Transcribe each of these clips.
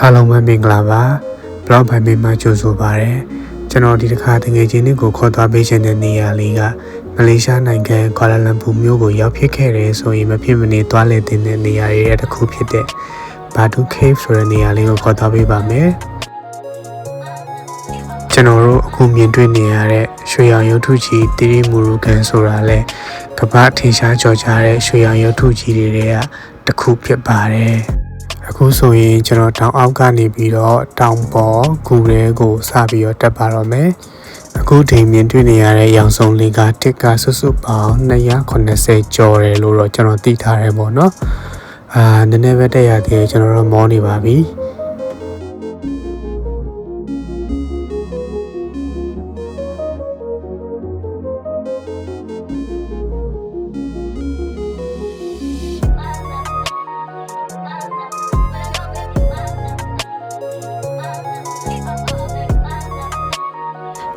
အားလုံးပဲမင်္ဂလာပါ blog ဘိုင်မေးမှာကြိုဆိုပါရစေကျွန်တော်ဒီတစ်ခါတငယ်ချင်းတွေကိုခေါ်သွားပေးခြင်းတဲ့နေရာလေးကမလေးရှားနိုင်ငံကွာလာလမ်ပူမြို့ကိုရောက်ဖြစ်ခဲ့တယ်ဆိုရင်မဖြစ်မနေသွားလည်တဲ့နေရာတွေရဲ့တစ်ခုဖြစ်တဲ့ဘာဒူ cave ဆိုတဲ့နေရာလေးကိုခေါ်သွားပေးပါမယ်ကျွန်တော်တို့အခုမြင်တွေ့နေရတဲ့ရွှေရောင်ရုပ်ထုကြီးတီရီမူရူကန်ဆိုတာလဲကမ္ဘာထင်ရှားကြော်ကြားတဲ့ရွှေရောင်ရုပ်ထုကြီးတွေကတစ်ခုဖြစ်ပါတယ် အခုဆိုရင်ကျွန်တော်တောင်အောက်ကနေပြီးတော့တောင်ပေါ်ဂူရဲကိုစပြီးတော့တက်ပါတော့မယ်အခုဒီမြင်တွေ့နေရတဲ့ရောင်စုံလေးကတစ်ကဆွဆွပေါင်း280ကျော်တယ်လို့တော့ကျွန်တော်သိထားတယ်ပေါ့နော်အာနည်းနည်းပဲတက်ရသေးတယ်ကျွန်တော်တို့မောနေပါပြီ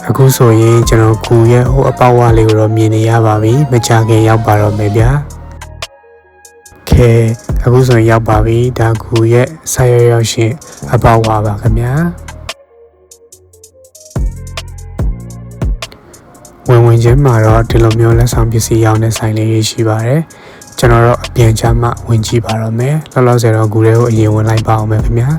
အခုဆိုရင်ကျွန်တော်ကူရဲ့ဟိုအပေါက်ဝလေးကိုတော့မြင်နေရပါပြီမကြခင်ရောက်ပါတော့မယ်ဗျာခဲအခုဆိုရင်ရောက်ပါပြီဒါကူရဲ့ဆက်ရရောက်ရှင်အပေါက်ဝပါခင်ဗျာဝင်ဝင်ချင်းမှာတော့ဒီလိုမျိုးလက်ဆောင်ပစ္စည်းရောင်းတဲ့ဆိုင်လေးတွေရှိပါတယ်ကျွန်တော်တော့အပြန်ချမှဝင်ကြည့်ပါတော့မယ်လောလောဆယ်တော့ကူရဲကိုအရင်ဝင်လိုက်ပါအောင်မယ်ခင်ဗျာ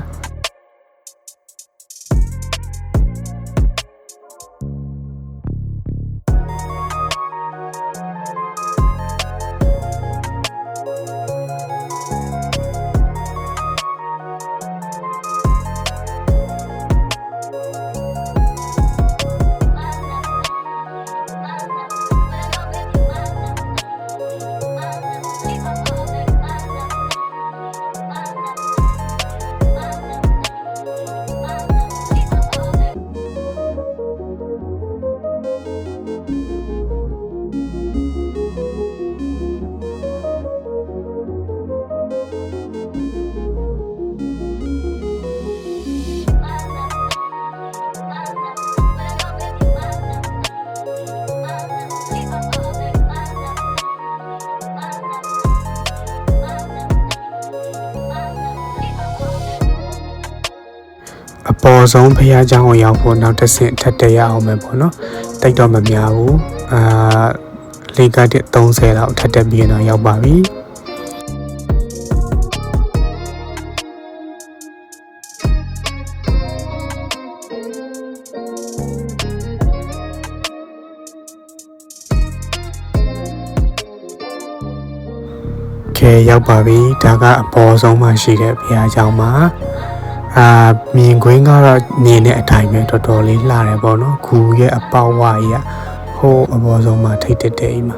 ပေါ်ဆုံးဘုရားကျောင်းကိုရောက်ဖို့နောက်တစ်ဆင့်ထပ်တက်ရအောင်ပဲပေါ့နော်တိတ်တော့မများဘူးအာလေကတ်30လောက်ထပ်တက်ပြီးတော့ရောက်ပါပြီကဲရောက်ပါပြီဒါကအပေါ်ဆုံးမှရှိတဲ့ဘုရားကျောင်းမှာ အာမြင်ကွင်းကတော့မြင်တဲ့အတိုင်းပဲတော်တော်လေးလှတယ်ပေါ့နော်ခူရဲ့အပေါက်ဝကြီးကဟိုးအပေါ်ဆုံးမှာထိတ်တက်တဲ့အိမ်မှာ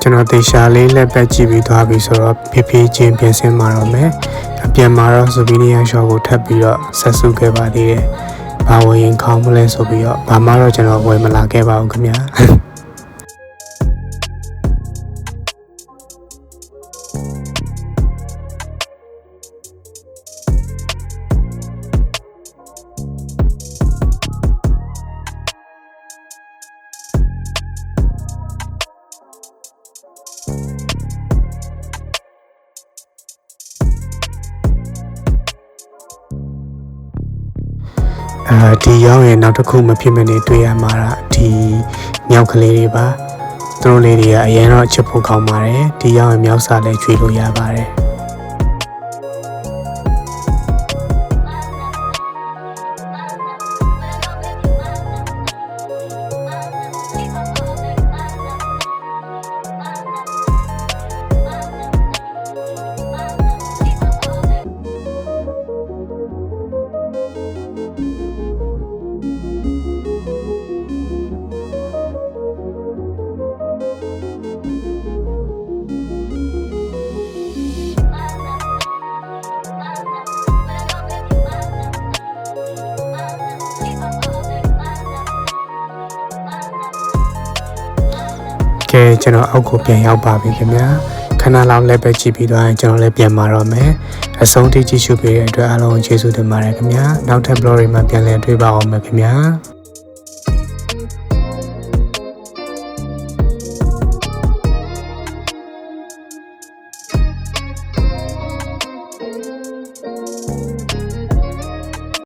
ကျွန်တော်တေချာလေးလက်ပတ်ကြည့်ပြီးသွားပြီဆိုတော့ဖြည်းဖြည်းချင်းပြင်ဆင်มาတော့မယ်အပြန်မှာတော့ဇူဘီနီယာရှော့ကိုထပ်ပြီးတော့ဆက်စုခဲ့ပါသေးတယ် ဘာဝင်ရင်ခေါင်းမလဲဆိုပြီးတော့ဘာမှတော့ကျွန်တော်ဝယ်မလာခဲ့ပါဘူးခင်ဗျာ အဲဒီရောက်ရင်နောက်တစ်ခုမဖြစ်မနေတွေ့ရမှာကဒီမြောက်ကလေးတွေပါသူတို့လေးတွေကအရင်တော့ချစ်ဖို့ကောင်းပါတယ်ဒီရောက်ရင်မြောက်စာလည်းကျွေးလို့ရပါတယ် ကဲကျွန်တော်အောက်ကိုပြန်ရောက်ပါပြီခင်ဗျာခဏလောက်လည်းပဲကြည့်ပြီးသွားရင်ကျွန်တော်လည်းပြန်มาတော့မယ်အအဆုံးထိကြည့်ရှုပေးတဲ့အတွက်အားလုံးကိုကျေးဇူးတင်ပါတယ်ခင်ဗျာနောက်ထပ် blog တွေမှာပြန်လည်တွေ့ပါအောင်မယ်ခင်ဗျာ